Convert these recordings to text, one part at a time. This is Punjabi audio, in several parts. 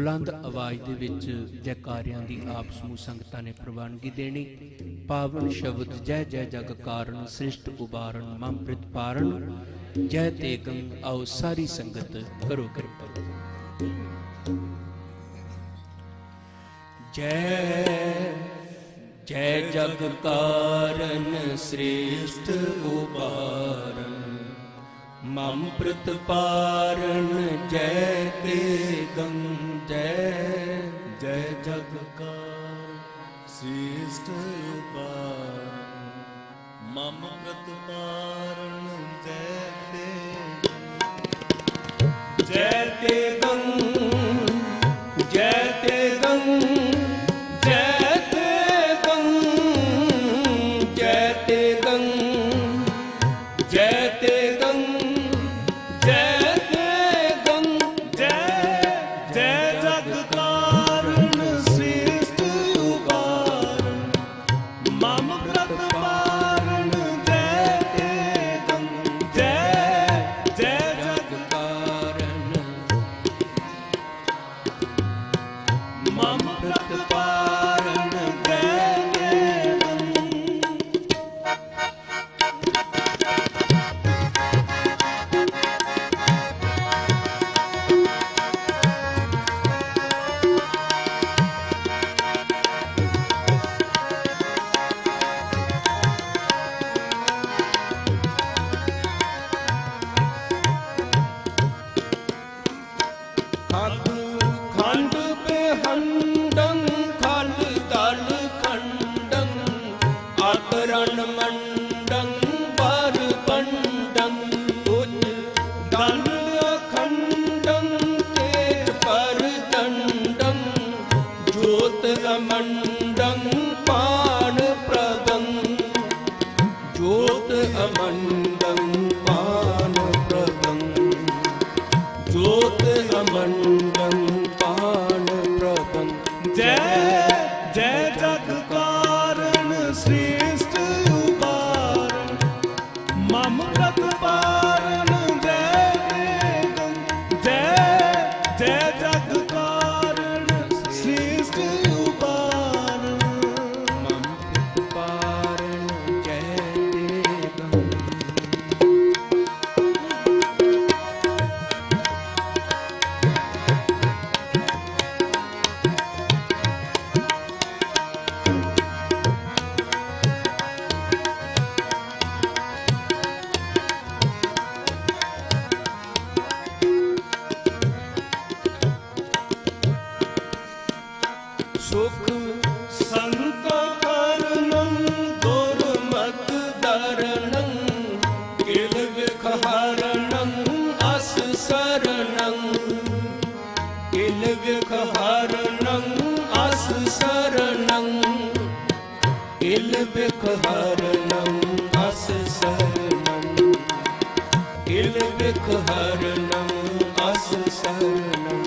ਬੁਲੰਦ ਆਵਾਜ਼ ਦੇ ਵਿੱਚ ਜੈਕਾਰਿਆਂ ਦੀ ਆਪ ਸਮੂਹ ਸੰਗਤਾਂ ਨੇ ਪ੍ਰਵਾਨਗੀ ਦੇਣੀ। ਪਾਵਨ ਸ਼ਬਦ ਜੈ ਜੈ ਜਗ ਕਾਰਨ ਸ੍ਰਿਸ਼ਟ ਉਬਾਰਨ ਮਮ ਪ੍ਰਿਤ ਪਾਰਨ। ਜੈ ਤੇ ਗੰਗ ਆਓ ਸਾਰੀ ਸੰਗਤ ਕਰੋ ਕਿਰਪਾ। ਜੈ ਜੈ ਜਗ ਕਾਰਨ ਸ੍ਰਿਸ਼ਟ ਉਬਾਰਨ ਮਮ ਪ੍ਰਿਤ ਪਾਰਨ ਜੈ ਤੇ ਗੰਗ ਜੈ ਜੈ ਜਗ ਕਾ ਸਿਸ਼ਟ ਉਪਾਰ ਮਮ ਪ੍ਰਤਪਾਰ। ਸੁਖ ਸੰਤ ਕਰਨੰ ਦੁਰਮਤ ਦਰਨੰ, ਕਿਲ ਵਿਖਹਰਨੰ ਅਸ ਸਰਨੰ। ਕਿਲ ਅਸ ਸਰਨੰ। ਕਿਲ ਅਸ ਸਰਨੰ। ਕਿਲ ਵਿਖਹਰਨੰ ਅਸ ਸਰਨੰ।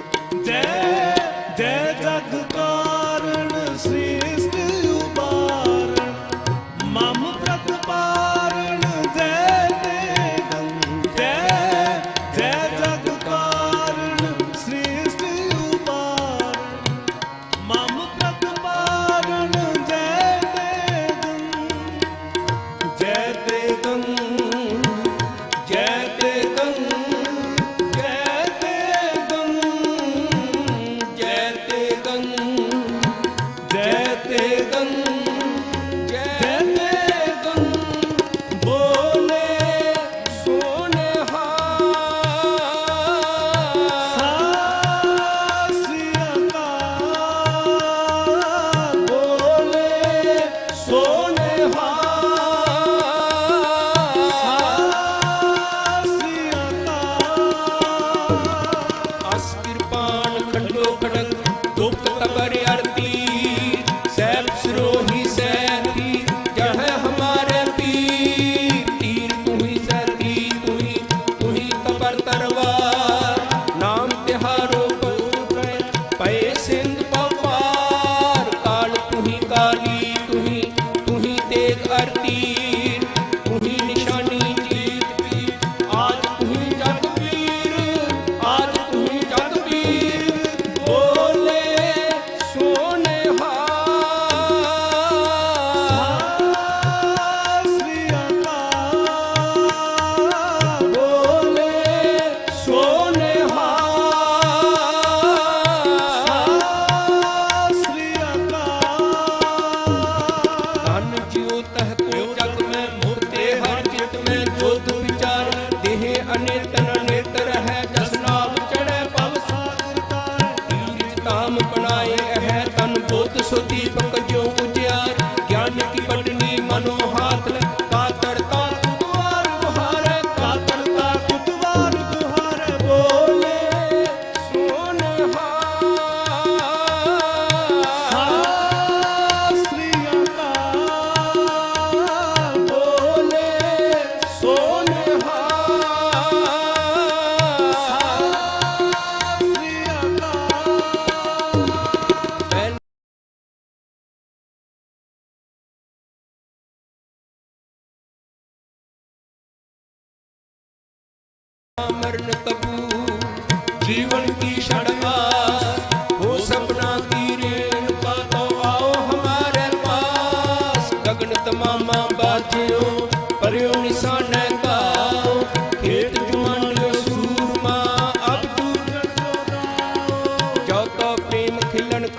बात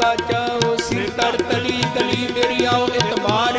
ਨਾ ਚਾਹੋ ਸਿਰ ਤੜ ਤਲੀ ਤਲੀ ਮੇਰੀ ਆਓ ਇਤਬਾਰ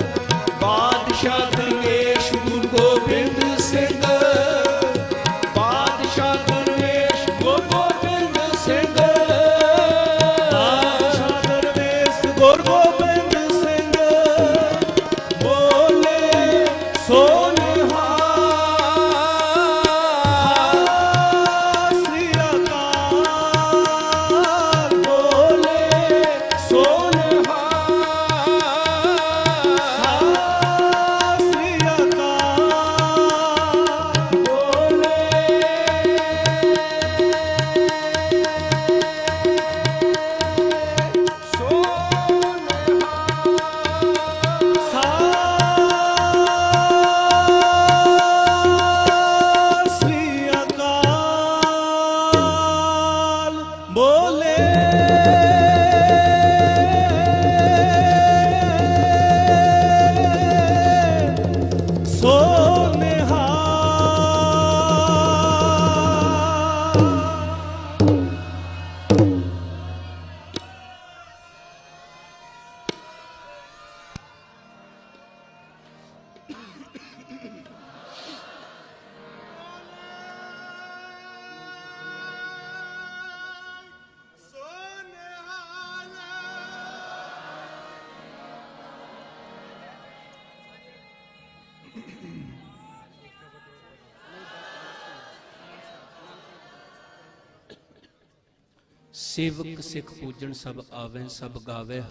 ਸੇਵਕ ਸਿੱਖ ਪੂਜਣ ਸਭ ਆਵੇ ਸਭ ਗਾਵੇ।